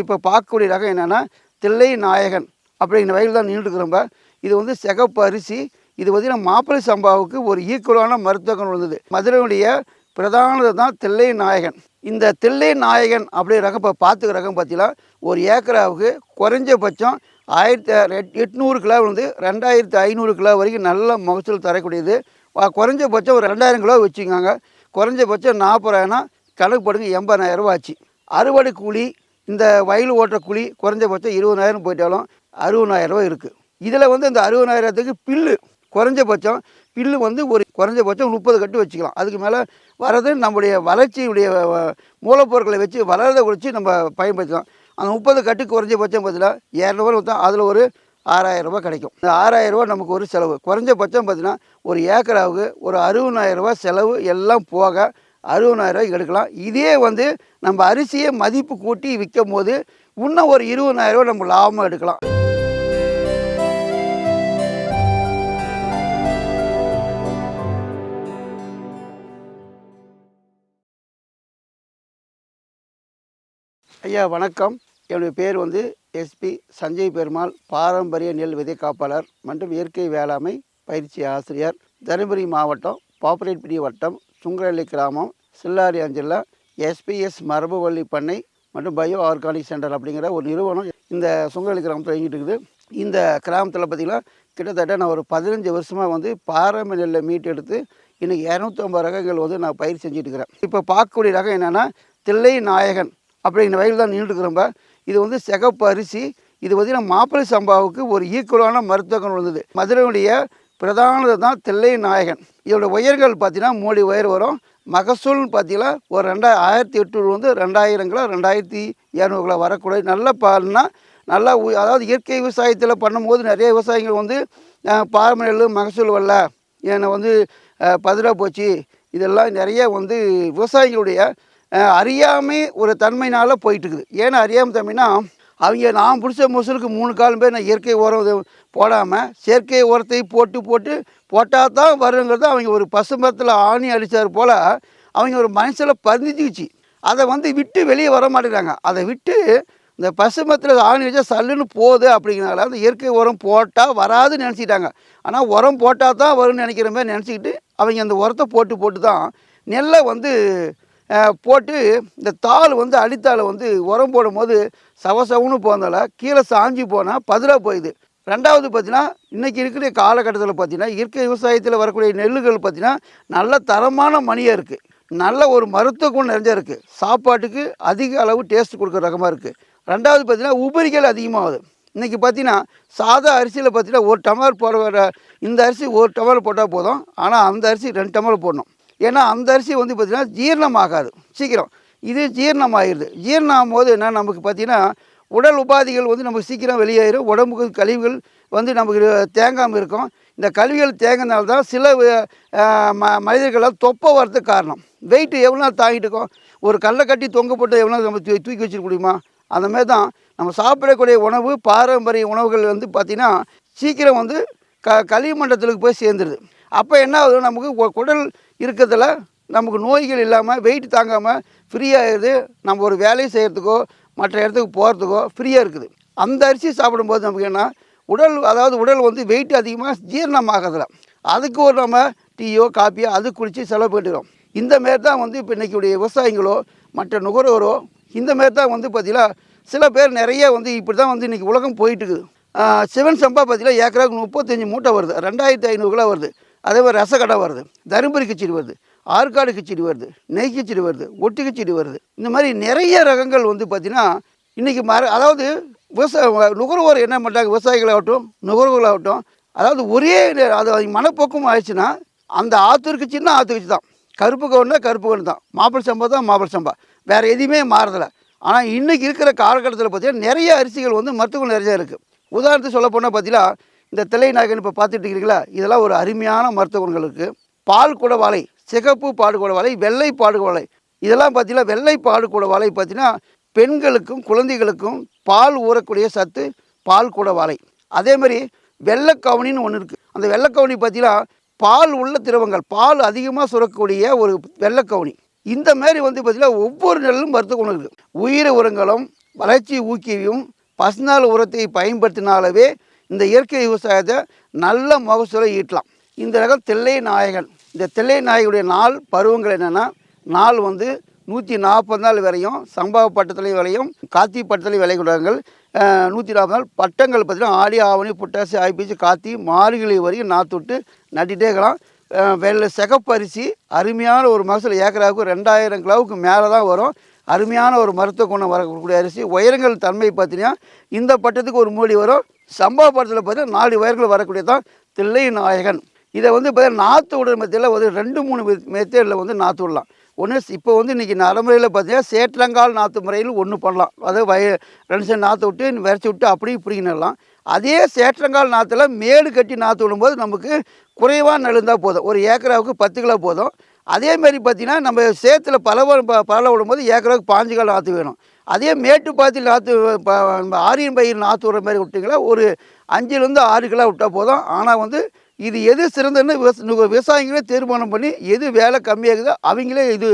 இப்போ பார்க்கக்கூடிய ரகம் என்னென்னா தில்லை நாயகன் அப்படிங்கிற வயலில் தான் நின்றுட்டுருக்குறோம்ப இது வந்து சிகப்பு அரிசி இது பார்த்தீங்கன்னா மாப்பிள்ளை சம்பாவுக்கு ஒரு ஈக்குவலான மருத்துவ குணம் இருந்தது. மதுரையுடைய பிரதானது தான் தில்லை நாயகன். இந்த தில்லை நாயகன் அப்படி ரகம் இப்போ பார்த்துக்கிற ரகம் பார்த்தீங்கன்னா ஒரு ஏக்கராவுக்கு குறைஞ்சபட்சம் ஆயிரத்தி எட்- எட்நூறு கிலோ வந்து ரெண்டாயிரத்து ஐநூறு கிலோ வரைக்கும் நல்ல மகசூல் தரக்கூடியது. குறைஞ்சபட்சம் ஒரு ரெண்டாயிரம் கிலோ வச்சுக்கோங்க. குறைஞ்சபட்சம் நாற்பதாயிரம் கணக்கு போடுங்க எண்பதாயிரம் ரூபா ஆச்சு. அறுவடை கூலி இந்த வயல் ஓட்டுற கூலி குறைஞ்சபட்சம் இருபதாயிரம் போயிட்டாலும் அறுபதாயிரரூவா இருக்குது இதில் வந்து இந்த அறுபதாயிரத்துக்கு பில்லு குறைஞ்சபட்சம் பில்லு வந்து ஒரு குறைஞ்சபட்சம் முப்பது கட்டு வச்சுக்கலாம். அதுக்கு மேலே வர்றது நம்முடைய வளர்ச்சியுடைய மூலப்பொருட்களை வச்சு வளர்றதை குறித்து நம்ம பயன்படுத்தலாம். அந்த முப்பது கட்டு குறைஞ்சபட்சம் பார்த்தீங்கன்னா இரநூறுவா விற்றா அதில் ஒரு ஆறாயிரரூபா கிடைக்கும். இந்த ஆறாயிரம் நமக்கு ஒரு செலவு. குறைஞ்சபட்சம் பார்த்தீங்கன்னா ஒரு ஏக்கராவுக்கு ஒரு அறுபதாயிரரூபா செலவு எல்லாம் போக அறுபதாயிரரூவாய்க்கு எடுக்கலாம். இதே வந்து நம்ம அரிசியை மதிப்பு கூட்டி விற்கும் போது இன்னும் ஒரு இருபதாயிரரூவா நம்ம லாபமாக எடுக்கலாம். ஐயா வணக்கம். என்னுடைய பேர் வந்து எஸ்பி சஞ்சய் பெருமாள் பாரம்பரிய நெல் விதை காப்பாளர் மற்றும் இயற்கை வேளாண்மை பயிற்சி ஆசிரியர். தருமபுரி மாவட்டம் பாப்புலேட்பிடி வட்டம் சுங்கரள்ளி கிராமம் சில்லாரி அஞ்சலில் எஸ்பிஎஸ் மரபுவள்ளி பண்ணை மற்றும் பயோ ஆர்கானிக் சென்டர் அப்படிங்கிற ஒரு நிறுவனம் இந்த சுங்கரள்ளி கிராமத்தில் இயங்கிட்டு இருக்குது. இந்த கிராமத்தில் பார்த்திங்கன்னா கிட்டத்தட்ட நான் ஒரு பதினஞ்சு வருஷமாக வந்து பாரம்பரிய நெல்லை மீட்டு எடுத்து இன்றைக்கி இரநூத்தம்பது ரகங்கள் வந்து நான் பயிர் செஞ்சுட்டு இருக்கிறேன் இப்போ பார்க்கக்கூடிய ரகம் என்னென்னா தில்லை நாயகன் அப்படிங்கிற வயல் தான் நின்றுட்டுருக்குறோம்ப இது வந்து சிகப்பு அரிசி இது பார்த்திங்கன்னா மாப்பிள்ளை சம்பாவுக்கு ஒரு ஈக்குவலான மருத்துவ குணம் இருந்தது. மதுரையுடைய பிரதானது தான் தில்லை நாயகன். இதோட உயர்கள் பார்த்தீங்கன்னா மோடி உயர் வரும். மகசூல்னு பார்த்தீங்கன்னா ஒரு ரெண்டா ஆயிரத்தி எட்நூறு வந்து ரெண்டாயிரம் கிலோ ரெண்டாயிரத்தி இரநூறு கிலோ வரக்கூடிய நல்ல பால்னா நல்லா அதாவது இயற்கை விவசாயத்தில் பண்ணும்போது நிறைய விவசாயிகள் வந்து பாரம்பரிய நெல் மகசூல் வரல என்னை வந்து அஹ், போச்சு. இதெல்லாம் நிறைய வந்து விவசாயிகளுடைய அறியாமை ஒரு தன்மையினால் போயிட்டுருக்குது. ஏன்னா அறியாமல் தன்மைனா அவங்க நான் பிடிச்ச மசூலுக்கு மூணு காலம் பேர் நான் இயற்கை உரம் இது போடாமல் செயற்கை உரத்தை போட்டு போட்டு போட்டால் தான் வருங்கிறது அவங்க ஒரு பசுமரத்தில் ஆணி அடித்தார் போல் அவங்க ஒரு மனசில் பதிஞ்சிச்சு அதை வந்து விட்டு வெளியே வர மாட்டேங்கிறாங்க. அதை விட்டு இந்த பசுமத்தில் ஆணி வச்சா சல்லுன்னு போகுது அப்படிங்கிறனால அந்த இயற்கை உரம் போட்டால் வராதுன்னு நினச்சிட்டாங்க ஆனால் உரம் போட்டால் தான் வரும்னு நினைக்கிற மாதிரி நினச்சிக்கிட்டு அவங்க அந்த உரத்தை போட்டு போட்டு தான் நெல்லை வந்து போட்டு இந்த தாள் வந்து அடித்தாள் வந்து உரம் போடும்போது சவசவன்னு போனதால கீழே சாஞ்சி போனால் பதிலாக போயிடுது ரெண்டாவது பார்த்தீங்கன்னா இன்றைக்கி இருக்கிற காலகட்டத்தில் பார்த்தீங்கன்னா இயற்கை விவசாயத்தில் வரக்கூடிய நெல்லுகள் பார்த்தீங்கன்னா நல்ல தரமான மணியாக இருக்குது நல்ல ஒரு மருத்துவ குணம் நிறைஞ்சா இருக்குது சாப்பாட்டுக்கு அதிக அளவு டேஸ்ட் கொடுக்குற ரகமாக இருக்குது ரெண்டாவது பார்த்தீங்கன்னா உபரிகள் அதிகமாகுது. இன்றைக்கி பார்த்தீங்கன்னா சாதா அரிசியில் பார்த்தீங்கன்னா ஒரு டமர் போட இந்த அரிசி ஒரு டமர் போட்டால் போதும். ஆனால் அந்த அரிசி ரெண்டு டமர் போடணும். ஏன்னா அந்த அரிசி வந்து பார்த்திங்கன்னா ஜீரணம் ஆகாது சீக்கிரம். இது ஜீரணம் ஆகிடுது ஜீரணம் ஆகும்போது என்ன நமக்கு பார்த்திங்கன்னா உடல் உபாதைகள் வந்து நமக்கு சீக்கிரம் வெளியேறும் உடம்புக்கு கழிவுகள் வந்து நமக்கு தேங்காமல் இருக்கும். இந்த கழிவுகள் தேங்கினால தான் சில ம மனிதர்களால் தொப்பை வரதுக்கு காரணம். வெயிட் எவ்வளோ நாள் தாங்கிட்டு இருக்கோம்? ஒரு கல்லை கட்டி தொங்க போட்டு எவ்வளோ நம்ம தூ- தூக்கி வச்சிருக்க முடியுமா? அந்தமாதிரி தான் நம்ம சாப்பிடக்கூடிய உணவு பாரம்பரிய உணவுகள் வந்து பார்த்திங்கன்னா சீக்கிரம் வந்து க களிமண்டத்துக்கு போய் சேர்ந்துருது. அப்போ என்ன ஆகுது? நமக்கு குடல் இருக்கிறதுல நமக்கு நோய்கள் இல்லாமல் வெயிட் தாங்காமல் ஃப்ரீயாகிடுது நம்ம ஒரு வேலையை செய்கிறதுக்கோ மற்ற இடத்துக்கு போகிறதுக்கோ ஃப்ரீயாக இருக்குது. அந்த அரிசி சாப்பிடும்போது நமக்கு என்ன? உடல் அதாவது உடல் வந்து வெயிட் அதிகமாக ஜீரணமாகிறதுல அதுக்கு ஒரு நம்ம டீயோ காப்பியோ அது குடித்து செலவு பண்ணிடுறோம் இந்த மாரி தான் வந்து இப்போ இன்றைக்கிடைய விவசாயிகளோ மற்ற நுகர்வோரோ இந்த மாரி தான் வந்து பார்த்திங்கன்னா சில பேர் நிறைய வந்து இப்படி தான் வந்து இன்றைக்கி உலகம் போயிட்டு இருக்குது. சிவன் சம்பா பார்த்தீங்கன்னா ஏக்கராவுக்கு முப்பத்தஞ்சு மூட்டை வருது. ரெண்டாயிரத்தி ஐநூறு கிலோ வருது. அதே மாதிரி ரசக்கடை வருது தருமபுரி கிச்சடி வருது ஆற்காடு கிச்சடி வருது நெய் கிச்சடி வருது ஒட்டு கிச்சடி வருது. இந்த மாதிரி நிறைய ரகங்கள் வந்து பார்த்திங்கன்னா இன்றைக்கி மர அதாவது விவசாய நுகர்வோர் என்ன பண்ணுறாங்க விவசாயிகளாகட்டும் நுகர்வோர்களாகட்டும் அதாவது ஒரே அது அவங்க மனப்போக்கம் ஆயிடுச்சுன்னா அந்த ஆற்று கிச்சின்னா ஆற்று கிச்சி தான். கருப்பு கவுன்னா கருப்பு கவுன் தான். மாப்பிள சம்பா தான் மாப்பிள சம்பா. வேறு எதுவுமே மாறதில்லை. ஆனால் இன்றைக்கி இருக்கிற காலகட்டத்தில் பார்த்திங்கன்னா நிறைய அரிசிகள் வந்து மருத்துவ நிறையா இருக்குது உதாரணத்துக்கு சொல்ல போனால் பார்த்தீங்கன்னா இந்த தில்லை நாயகன் இப்போ பார்த்துட்டு இருக்கிறீங்களா இதெல்லாம் ஒரு அருமையான மருத்துவ குணங்கள் இருக்குது பால் கூட வாழை சிகப்பு பாடு வாழை வெள்ளை பாடு வாழை. இதெல்லாம் பார்த்தீங்கன்னா வெள்ளை பாடு வாழை பார்த்தீங்கன்னா பெண்களுக்கும் குழந்தைகளுக்கும் பால் ஊறக்கூடிய சத்து பால் கூட வாழை. அதே மாதிரி வெள்ளைக்கவுனின்னு ஒன்று இருக்குது அந்த வெள்ளைக்கவுனி பார்த்தீங்கன்னா பால் உள்ள திரவங்கள் பால் அதிகமாக சுரக்கக்கூடிய ஒரு வெள்ளைக்கவுனி இந்த மாதிரி வந்து பார்த்திங்கன்னா ஒவ்வொரு நெல்லும் மருத்துவ குணம் இருக்குது உயிர் உரங்களும் வளர்ச்சி ஊக்கியும் பசுநாள் உரத்தை பயன்படுத்தினாலவே இந்த இயற்கை விவசாயத்தை நல்ல மகசூலை ஈட்டலாம். இந்த ரகம் தெல்லை நாயகன். இந்த தெல்லை நாயகனுடைய நாள் பருவங்கள் என்னென்னா நாள் வந்து நூற்றி நாற்பது நாள் வரையும் சம்பவ பட்டத்திலையும் விளையும் காத்தி பட்டத்திலையும் விளையக்கூடாங்கள் நூற்றி நாற்பது நாள் பட்டங்கள் பார்த்தீங்கன்னா ஆடி ஆவணி புட்டாசி ஆய்ப்பிச்சு காத்தி மார்கழி வரைக்கும் நாற்று விட்டு நட்டிகிட்டே இருக்கலாம். வெள்ளை சிகப்பரிசி அருமையான ஒரு மகசூல் ஏக்கராவுக்கு ரெண்டாயிரம் கிலோவுக்கு மேலே தான் வரும். அருமையான ஒரு மருத்துவ குணம் வரக்கூடிய அரிசி. உயரங்கள் தன்மை பார்த்தீங்கன்னா இந்த பட்டத்துக்கு ஒரு மூடி வரும். சம்பா படத்தில் பார்த்தீங்கன்னா நாலு வயர்கள் வரக்கூடிய தான் தில்லை நாயகன் இதை வந்து பார்த்தீங்கன்னா நாற்று விடுற மெத்தடில் வந்து ரெண்டு மூணு மெத்தேடில் வந்து நாற்று விடலாம். ஒன்று இப்போ வந்து இன்றைக்கி நடைமுறையில் பார்த்தீங்கன்னா சேற்றங்கால் நாற்று முறையில் ஒன்று பண்ணலாம். அதாவது வய ரெண்டு சைடு நாற்று விட்டு விரைச்சி விட்டு அப்படி இப்படி நடலாம் அதே சேற்றங்கால் நாற்றுல மேடு கட்டி நாற்று விடும்போது நமக்கு குறைவாக நழுந்தால் போதும். ஒரு ஏக்கராவுக்கு பத்து கிலோ போதும். அதேமாரி பார்த்திங்கன்னா நம்ம சேத்துல பல ப- விடும்போது ஏக்கராவுக்கு பாஞ்சு கால் நாற்று வேணும். அதே மேட்டுப்பாத்தியில் நாற்று ப- ஆரியன் பயிர் நாற்று விடுற மாதிரி விட்டிங்களா? ஒரு அஞ்சுலேருந்து ஆறு கிலோ விட்டால் போதும். ஆனால் வந்து இது எது சிறந்ததுன்னு விவச விவசாயிங்களே விவசாயிகளே தீர்மானம் பண்ணி எது வேலை கம்மியாகுதோ அவங்களே இது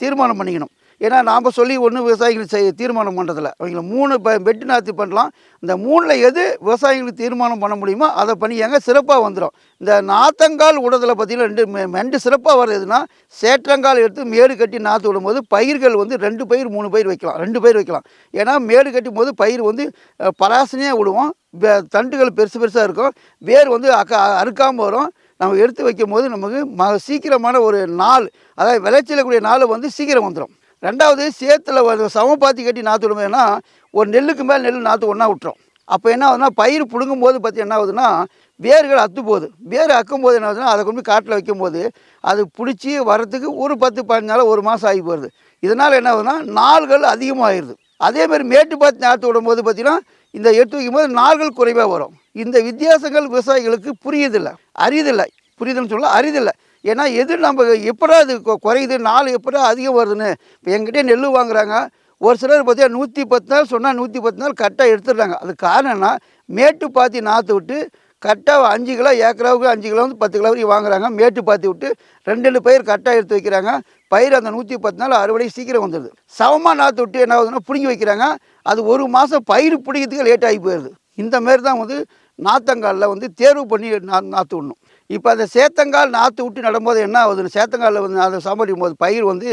தீர்மானம் பண்ணிக்கணும். ஏன்னா நாம் சொல்லி ஒன்றும் விவசாயிகள் செய் தீர்மானம் பண்ணுறதில்ல அவங்கள மூணு ப பெட்டு நாற்று பண்ணலாம். இந்த மூணில் எது விவசாயிகளுக்கு தீர்மானம் பண்ண முடியுமோ அதை பண்ணியாங்க சிறப்பாக வந்துடும் இந்த நாத்தங்கால் விடுறதில் பார்த்தீங்கன்னா ரெண்டு மெ- ரெண்டு சிறப்பாக வர்றதுன்னா சேற்றங்கால் எடுத்து மேடு கட்டி நாற்று விடும்போது பயிர்கள் வந்து ரெண்டு பயிர் மூணு பயிர் வைக்கலாம். ரெண்டு பயிர் வைக்கலாம். ஏன்னா மேடு கட்டும் போது பயிர் வந்து பராசனையாக விடுவோம். தண்டுகள் பெருசு பெருசாக இருக்கும். வேர் வந்து அக்க அறுக்காமல் வரும். நம்ம எடுத்து வைக்கும் போது நமக்கு ம சீக்கிரமான ஒரு நாள் அதாவது விளைச்சலக்கூடிய நாள் வந்து சீக்கிரம் வந்துடும் ரெண்டாவது சேத்துல சமப்பாத்தி கட்டி நாற்று விடும்போதுன்னா ஒரு நெல்லுக்கு மேல் நெல் நாற்று ஒன்றா விட்டுரும். அப்போ என்ன ஆகுதுன்னா பயிர் பிடுங்கும் போது பார்த்து என்ன ஆகுதுன்னா வேர்கள் அத்து போகுது. வேர் அக்கும் போது என்ன ஆகுதுன்னா அதை கொண்டு போய் காட்டில் வைக்கும்போது அது பிடிச்சி வரத்துக்கு ஒரு பத்து பதினஞ்சு ஒரு மாதம் ஆகி போயிடுது இதனால் என்ன ஆகுதுன்னா நாள்கள் அதிகமாகிடுது அதே மாதிரி பார்த்து நாற்று விடும்போது பார்த்திங்கன்னா இந்த எடுத்து வைக்கும்போது நாள்கள் குறைவாக வரும். இந்த வித்தியாசங்கள் விவசாயிகளுக்கு புரியுதில்லை. அறியுதில்லை புரியுதுன்னு சொல்ல அரியதில்லை ஏன்னா எது நம்ம எப்படா இது கொ- குறையுது? நாள் எப்படா அதிகம் வருதுன்னு? இப்போ எங்கிட்டே நெல் வாங்குறாங்க. ஒரு சிலர் பார்த்தீங்கன்னா நூற்றி பத்து நாள் சொன்னால் நூற்றி பத்து நாள் கரெக்டாக எடுத்துடுறாங்க. அது காரணம்னா மேட்டு பாத்தி நாற்று விட்டு கரெக்டாக அஞ்சு கிலோ ஏக்கராவுக்கு அஞ்சு கிலோ வந்து பத்து கிலோ வரைக்கும் வாங்குறாங்க. மேட்டு பாத்தி விட்டு ரெண்டு ரெண்டு பயிர் கரெக்டாக எடுத்து வைக்கிறாங்க. பயிர் அந்த நூற்றி பத்து நாள் அறுவடை சீக்கிரம் வந்துடுது. சமமாக நாற்று விட்டு என்ன ஆகுதுன்னா பிடுங்கி வைக்கிறாங்க. அது ஒரு மாதம் பயிர் பிடிக்கிறதுக்கு லேட் ஆகி போயிடுது. இந்த மாரி தான் வந்து நாத்தங்காலில் வந்து தேர்வு பண்ணி நா நாற்று விடணும். இப்போ அந்த சேத்தங்கால் நாற்று விட்டு நடும்போது என்ன ஆகுதுன்னு சேத்தங்காலில் வந்து அதை சமாளிக்கும் போது பயிர் வந்து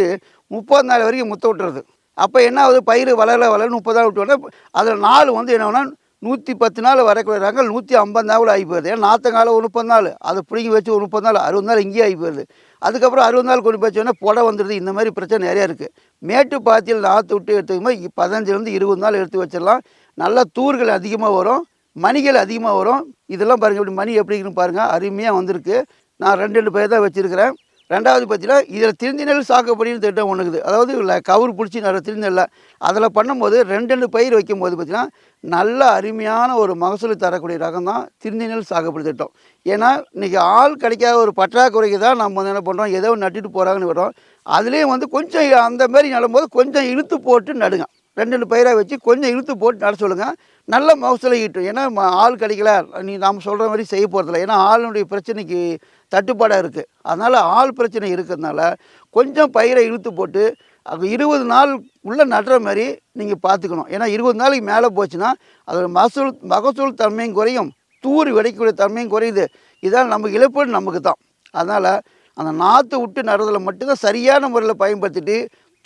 முப்பது நாள் வரைக்கும் முத்த விட்டுறது அப்போ என்ன ஆகுது? பயிர் வளர வளர முப்பது நாள் விட்டு அதில் நாள் வந்து என்னென்னா நூற்றி பத்து நாள் வரக்கூடாங்க நூற்றி ஐம்பது நாள் ஆகி போயிடுது. ஏன்னா நாற்றங்கால ஒரு முப்பது நாள் அதை பிடிங்கி வச்சு ஒரு முப்பது நாள் அறுபது நாள் இங்கேயே ஆகி போயிடுது. அதுக்கப்புறம் அறுபது நாள் கொண்டு போச்சோன்னா புடை வந்துடுது. இந்த மாதிரி பிரச்சனை நிறையா இருக்குது மேட்டு பாத்தியில் நாற்று விட்டு எடுத்துக்கும்போது பதினஞ்சுலேருந்து இருபது நாள் எடுத்து வச்சிடலாம். நல்லா தூர்கள் அதிகமாக வரும். மணிகள் அதிகமாக வரும். இதெல்லாம் பாருங்கள் இப்படி மணி எப்படி இருக்குன்னு பாருங்கள் அருமையாக வந்திருக்கு. நான் ரெண்டு ரெண்டு பயிர் தான் வச்சுருக்கிறேன். ரெண்டாவது பார்த்தீங்கன்னா இதில் திருந்தி நெல் சாகுபடின்னு திட்டம் ஒன்றுக்குது அதாவது இல்லை கவுர் பிடிச்சி நிறைய திருந்தி நெல்லை அதில் பண்ணும்போது ரெண்டு ரெண்டு பயிர் வைக்கும்போது பார்த்திங்கன்னா நல்ல அருமையான ஒரு மகசூல் தரக்கூடிய ரகம் தான் திருந்தி நெல் சாகுபடி திட்டம். ஏன்னா இன்றைக்கி ஆள் கிடைக்காத ஒரு பற்றாக்குறைக்கு தான் நம்ம வந்து என்ன பண்ணுறோம் ஏதோ நட்டுட்டு போகிறாங்கன்னு வரோம் அதுலேயும் வந்து கொஞ்சம் அந்த மாதிரி நடும்போது கொஞ்சம் இழுத்து போட்டு நடுங்க. ரெண்டு ரெண்டு பயிராக வச்சு கொஞ்சம் இழுத்து போட்டு நட சொல்லுங்கள் நல்ல மகசூலை ஈட்டும். ஏன்னா ஆள் கிடைக்கல. நீ நாம் சொல்கிற மாதிரி செய்ய போகிறதில்ல ஏன்னா ஆளுடைய பிரச்சனைக்கு தட்டுப்பாடாக இருக்குது அதனால் ஆள் பிரச்சனை இருக்கிறதுனால கொஞ்சம் பயிரை இழுத்து போட்டு அது இருபது நாள் உள்ளே நடுற மாதிரி நீங்கள் பார்த்துக்கணும் ஏன்னா இருபது நாளைக்கு மேலே போச்சுன்னா அதோட மகசூல் மகசூல் தன்மையும் குறையும். தூர் விடைக்கூடிய தன்மையும் குறையுது. இதால் நமக்கு இழப்பு நமக்கு தான். அதனால் அந்த நாற்று விட்டு நடுறதில் மட்டும்தான் சரியான முறையில் பயன்படுத்திட்டு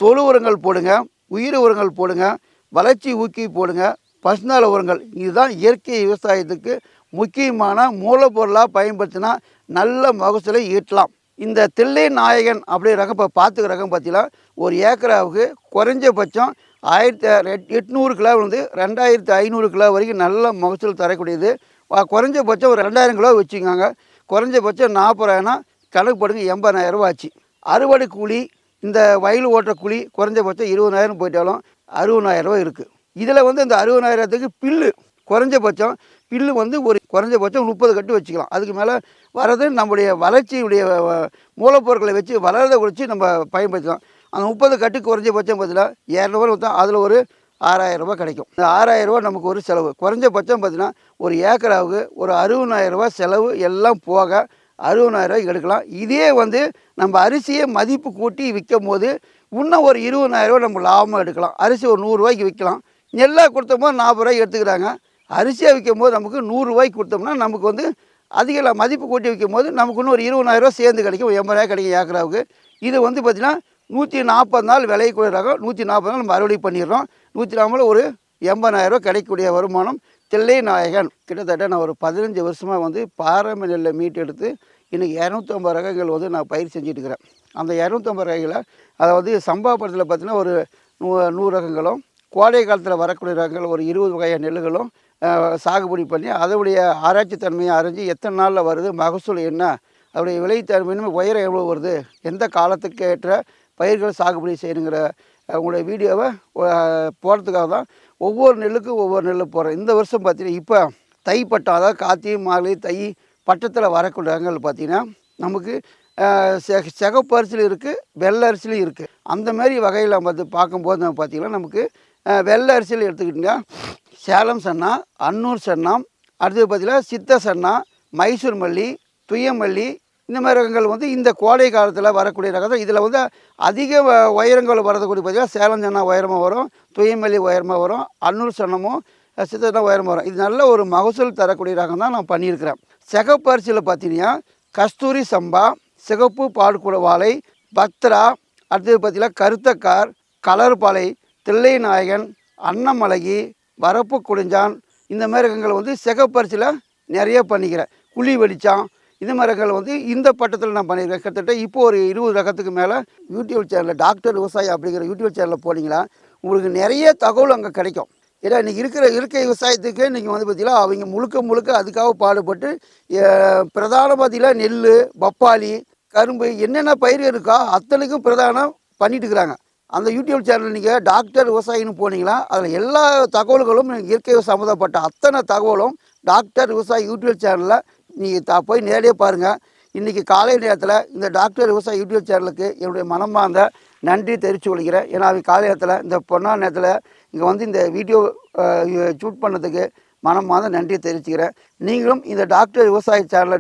தொழு உரங்கள் போடுங்க. உயிர் உரங்கள் போடுங்க வளர்ச்சி ஊக்கி போடுங்க பசுநாள உரங்கள். இதுதான் இயற்கை விவசாயத்துக்கு முக்கியமான மூலப்பொருளாக பயன்படுத்தினா நல்ல மகசூலை ஈட்டலாம். இந்த தில்லை நாயகன் அப்படி ரகம் இப்போ பார்த்துக்க ரகம் பார்த்தீங்கன்னா ஒரு ஏக்கராவுக்கு குறைஞ்சபட்சம் ஆயிரத்தி எட் எட்நூறு கிலோ வந்து ரெண்டாயிரத்து ஐநூறு கிலோ வரைக்கும் நல்ல மகசூல் தரக்கூடியது. குறைஞ்சபட்சம் ஒரு ரெண்டாயிரம் கிலோ வச்சுக்கோங்க. குறைஞ்சபட்சம் ரூபாய்னா கணக்கு போடுங்க எண்பதாயிரம் ரூபா ஆச்சு. அறுவடை கூலி இந்த வயல் ஓட்டுற குழி குறைஞ்சபட்சம் இருபதாயிரம் போயிட்டாலும் அறுபதாயிரரூவா இருக்குது இதில் வந்து இந்த அறுபதாயிரத்துக்கு பில்லு குறைஞ்சபட்சம் பில்லு வந்து ஒரு குறைஞ்சபட்சம் முப்பது கட்டு வச்சுக்கலாம். அதுக்கு மேலே வர்றது நம்முடைய வளர்ச்சியுடைய மூலப்பொருட்களை வச்சு வளரதை குறித்து நம்ம பயன்படுத்தலாம். அந்த முப்பது கட்டு குறைஞ்சபட்சம் பார்த்தீங்கன்னா இரநூறுவா கொடுத்தா அதில் ஒரு ஆறாயிரரூபா கிடைக்கும். இந்த ஆறாயிரம் நமக்கு ஒரு செலவு. குறைஞ்சபட்சம் பார்த்தீங்கன்னா ஒரு ஏக்கராவுக்கு ஒரு அறுபதாயிரரூபா செலவு எல்லாம் போக அறுபதாயிரரூவாய்க்கு எடுக்கலாம். இதே வந்து நம்ம அரிசியை மதிப்பு கூட்டி விற்கும் போது இன்னும் ஒரு இருபதாயிரரூவா நம்ம லாபமாக எடுக்கலாம். அரிசி ஒரு நூறுரூவாய்க்கு விற்கலாம். நெல்லாக கொடுத்தோம்போது நாற்பது ரூபாய்க்கு எடுத்துக்கிறாங்க. அரிசியாக விற்கும் போது நமக்கு நூறுரூவாய்க்கு கொடுத்தோம்னா நமக்கு வந்து அதிக மதிப்பு கூட்டி விற்கும் போது நமக்கு இன்னும் ஒரு இருபதாயிரரூவா சேர்ந்து கிடைக்கும். எண்பதாயிரம் கிடைக்கும் ஏக்கராவுக்கு. இது வந்து பார்த்திங்கன்னா நூற்றி நாற்பது நாள் விளையக்கூடிய ரகம் நூற்றி நாற்பது நாள் நம்ம அறுவடை பண்ணிடுறோம். நூற்றி நாற்பது ஒரு எண்பதாயிரரூவா கிடைக்கக்கூடிய வருமானம் தில்லை நாயகன் கிட்டத்தட்ட நான் ஒரு பதினஞ்சு வருஷமாக வந்து பாரம்பரிய நெல்லை மீட்டெடுத்து இன்றைக்கி இரநூத்தம்பது ரகங்கள் வந்து நான் பயிர் செஞ்சிட்டுருக்குறேன் அந்த இரநூத்தம்பது ரகங்களை அதாவது சம்பா படத்தில் பார்த்தீங்கன்னா ஒரு நூ நூறு ரகங்களும் கோடை காலத்தில் வரக்கூடிய ரகங்கள் ஒரு இருபது வகையான நெல்லுகளும் சாகுபடி பண்ணி அதனுடைய ஆராய்ச்சி தன்மையை அறிஞ்சு எத்தனை நாளில் வருது மகசூல் என்ன அதோடைய விலைத்தன்மையும் உயரம் எவ்வளோ வருது எந்த காலத்துக்கு ஏற்ற பயிர்கள் சாகுபடி செய்யணுங்கிற உங்களுடைய வீடியோவை போடுறதுக்காக தான் ஒவ்வொரு நெல்லுக்கும் ஒவ்வொரு நெல்லு போடுறேன். இந்த வருஷம் பார்த்தீங்கன்னா இப்போ தை பட்டம் அதாவது கார்த்திகை மாலை தை பட்டத்தில் வரக்கூடிய ரகங்கள் பார்த்தீங்கன்னா நமக்கு அஹ், செ- சிகப்பு அரிசியில் இருக்குது வெள்ளை அரிசிலையும் இருக்குது அந்த மாதிரி வகையில் பார்த்து பார்க்கும்போது நம்ம பார்த்தீங்கன்னா நமக்கு வெள்ளை அரிசியில் எடுத்துக்கிட்டிங்கன்னா சேலம் சன்னா அன்னூர் சன்னா அடுத்தது பார்த்திங்கன்னா சித்த சன்னா மைசூர் மல்லி துய்யமல்லி இந்த மாதிரி ரகங்கள் வந்து இந்த கோடை காலத்தில் வரக்கூடிய ரகம் இதில் வந்து அதிக வ- உயரங்கள் வரக்கூடிய பார்த்தீங்கன்னா சேலம் சன்னா உயரமாக வரும் துயமல்லி உயரமாக வரும் அன்னூர் சன்னமும் சித்தனா உயரமாக வரும். இது நல்ல ஒரு மகசூல் தரக்கூடிய ரகம் தான் நான் பண்ணியிருக்கிறேன். சிகப்பு அரிசியில் பார்த்தீங்கன்னா கஸ்தூரி சம்பா சிகப்பு பாடுக்கூட வாழை பத்ரா அடுத்தது பார்த்தீங்கன்னா கருத்தக்கார் கலர்பாலை தில்லை நாயகன் அன்னமலகி வரப்பு குடிஞ்சான் இந்த மாதிரி ரகங்கள் வந்து சிகப்பரிசியில் நிறைய பண்ணிக்கிறேன். குழி வெளிச்சம் இந்த மாதிரி ரகங்கள் வந்து இந்த பட்டத்தில் நான் பண்ணியிருக்கேன். கிட்டத்தட்ட இப்போ ஒரு இருபது ரகத்துக்கு மேலே யூடியூப் சேனலில் டாக்டர் விவசாயி அப்படிங்கிற யூடியூப் சேனலில் போனீங்கன்னா உங்களுக்கு நிறைய தகவல் அங்கே கிடைக்கும். ஏன்னா இன்றைக்கி இருக்கிற இயற்கை விவசாயத்துக்கு நீங்கள் வந்து பார்த்தீங்கன்னா அவங்க முழுக்க முழுக்க அதுக்காக பாடுபட்டு பிரதான பார்த்திங்கன்னா நெல் பப்பாளி கரும்பு என்னென்ன பயிர் இருக்கோ அத்தனைக்கும் பிரதானம் பண்ணிட்டு இருக்கிறாங்க. அந்த யூடியூப் சேனல் நீங்கள் டாக்டர் விவசாயின்னு போனீங்கன்னா அதில் எல்லா தகவல்களும் இயற்கை சம்மந்தப்பட்ட அத்தனை தகவலும் டாக்டர் விவசாயி யூடியூப் சேனலில் நீங்கள் தா போய் நேரடியாக பாருங்கள் இன்றைக்கி காலை நேரத்தில் இந்த டாக்டர் விவசாய யூடியூப் சேனலுக்கு என்னுடைய மனமார்ந்த நன்றி தெரிவித்து கொள்கிறேன். ஏன்னா அவங்க காலை நேரத்தில் இந்த பொன்னா நேரத்தில் இங்கே வந்து இந்த வீடியோ ஷூட் பண்ணதுக்கு மனமார்ந்த நன்றி தெரிவிச்சுக்கிறேன். நீங்களும் இந்த டாக்டர் விவசாய சேனலை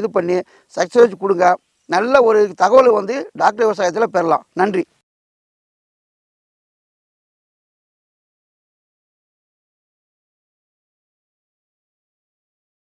இது பண்ணி சக்ஸஸ் கொடுங்க. நல்ல ஒரு தகவலை வந்து டாக்டர் விவசாயத்தில் பெறலாம். நன்றி.